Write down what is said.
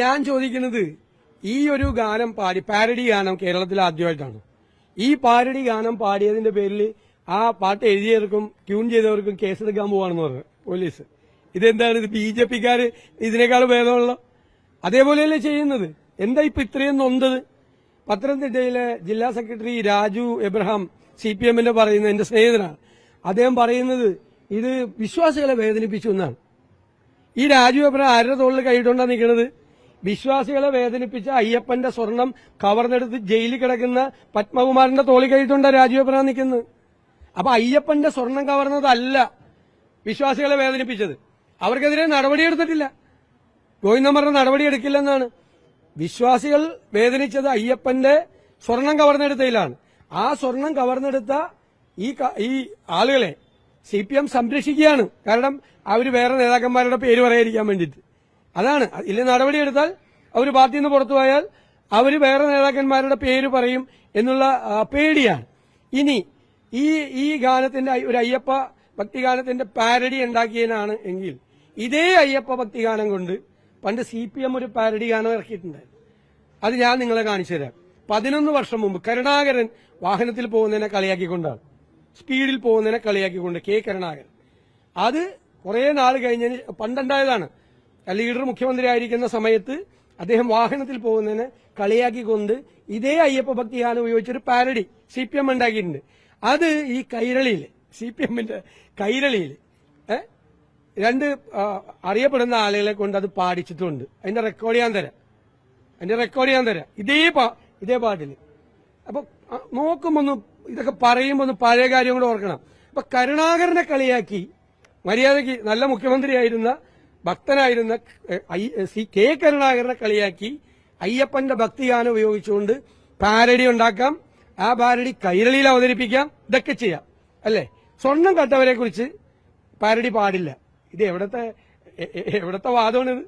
ഞാൻ ചോദിക്കുന്നത് ഈ ഒരു ഗാനം പാടി പാരഡി ഗാനം കേരളത്തിൽ ആദ്യമായിട്ടാണ്. ഈ പാരഡി ഗാനം പാടിയതിന്റെ പേരിൽ ആ പാട്ട് എഴുതിയവർക്കും ട്യൂൺ ചെയ്തവർക്കും കേസെടുക്കാൻ പോവാണെന്ന് പറഞ്ഞു പോലീസ്. ഇതെന്താണ് ഇത്? ബി ജെ പിക്കാർ ഇതിനേക്കാൾ ഭേദമുള്ള അതേപോലെയല്ലേ ചെയ്യുന്നത്. എന്താ ഇപ്പൊ ഇത്രയും നൊന്തത് പത്തനംതിട്ടയിലെ ജില്ലാ secretary Raju Abraham C P എമ്മിന്റെ പറയുന്ന എന്റെ സ്നേഹിതനാണ്. അദ്ദേഹം പറയുന്നത് ഇത് വിശ്വാസികളെ വേദനിപ്പിച്ചു എന്നാണ്. ഈ രാജു എബ്രഹാം ആരുടെ തോളിൽ കൈയിട്ടുണ്ടാ നിൽക്കുന്നത് വിശ്വാസികളെ വേദനിപ്പിച്ച അയ്യപ്പന്റെ സ്വർണം കവർന്നെടുത്ത് ജയിലിൽ കിടക്കുന്ന പത്മകുമാറിന്റെ തോളി കഴിഞ്ഞിട്ടുണ്ട് രാജു എബ്രഹാം നിൽക്കുന്നത്. അപ്പൊ അയ്യപ്പന്റെ സ്വർണം കവർന്നതല്ല വിശ്വാസികളെ വേദനിപ്പിച്ചത്. അവർക്കെതിരെ നടപടിയെടുത്തിട്ടില്ല ഗോവിന്ദന്മാരുടെ നടപടിയെടുക്കില്ലെന്നാണ് വിശ്വാസികൾ വേദനിച്ചത് അയ്യപ്പന്റെ സ്വർണം കവർന്നെടുത്തതിലാണ്. ആ സ്വർണം കവർന്നെടുത്ത ഈ ഈ ആളുകളെ സി പി എം സംരക്ഷിക്കുകയാണ്. കാരണം അവർ വേറെ നേതാക്കന്മാരുടെ പേര് പറയാതിരിക്കാൻ വേണ്ടിയിട്ട്. അതാണ്. ഇല്ല നടപടിയെടുത്താൽ അവർ പാർട്ടിയിൽ നിന്ന് പുറത്തു പോയാൽ അവർ വേറെ നേതാക്കന്മാരുടെ പേര് പറയും എന്നുള്ള പേടിയാണ്. ഇനി ഈ ഈ ഗാനത്തിന്റെ ഒരു അയ്യപ്പ ഭക്തിഗാനത്തിന്റെ പാരഡി ഉണ്ടാക്കിയതിനാണ് എങ്കിൽ ഇതേ അയ്യപ്പ ഭക്തിഗാനം കൊണ്ട് പണ്ട് സി പി എം ഒരു പാരഡി ഗാനം ഇറക്കിയിട്ടുണ്ടായിരുന്നു. അത് ഞാൻ നിങ്ങളെ കാണിച്ചു തരാം. പതിനൊന്ന് വർഷം മുമ്പ് കരുണാകരൻ വാഹനത്തിൽ പോകുന്നതിനെ കളിയാക്കിക്കൊണ്ടാണ്. സ്പീഡിൽ പോകുന്നതിനെ കളിയാക്കിക്കൊണ്ട് കെ കരുണാകരൻ. അത് കുറെ നാൾ കഴിഞ്ഞതിന് പണ്ടുണ്ടായതാണ് ലീഡർ മുഖ്യമന്ത്രി ആയിരിക്കുന്ന സമയത്ത് അദ്ദേഹം വാഹനത്തിൽ പോകുന്നതിന് കളിയാക്കിക്കൊണ്ട് ഇതേ അയ്യപ്പ ഭക്തിഗാനം ഉപയോഗിച്ചൊരു പാരഡി സി പി എം ഉണ്ടാക്കിയിട്ടുണ്ട്. അത് ഈ കൈരളിയിൽ സി പി എമ്മിന്റെ കൈരളിയിൽ രണ്ട് അറിയപ്പെടുന്ന ആളുകളെ കൊണ്ട് അത് പാടിച്ചിട്ടുണ്ട്. അതിന്റെ റെക്കോർഡ് ചെയ്യാൻ തരാം. അതിന്റെ റെക്കോർഡ് ചെയ്യാൻ തരാം. ഇതേ ഇതേ പാട്ടിൽ അപ്പൊ നോക്കുമ്പോൾ ഒന്ന് ഇതൊക്കെ പറയുമ്പോൾ ഒന്ന് പഴയ കാര്യം കൂടെ ഓർക്കണം. അപ്പൊ കരുണാകരനെ കളിയാക്കി മര്യാദയ്ക്ക് നല്ല മുഖ്യമന്ത്രിയായിരുന്ന ഭക്തനായിരുന്ന സി കെ കരുണാകരനെ കളിയാക്കി അയ്യപ്പന്റെ ഭക്തിഗാനം ഉപയോഗിച്ചുകൊണ്ട് പാരഡി ഉണ്ടാക്കാം. ആ പാരഡി കൈരളിയിൽ അവതരിപ്പിക്കാം. ഇതൊക്കെ ചെയ്യാം. അല്ലേ? സ്വർണം കട്ടവരെ കുറിച്ച് പാരഡി പാടില്ല. ഇത് എവിടത്തെ എവിടത്തെ വാദമാണിത്?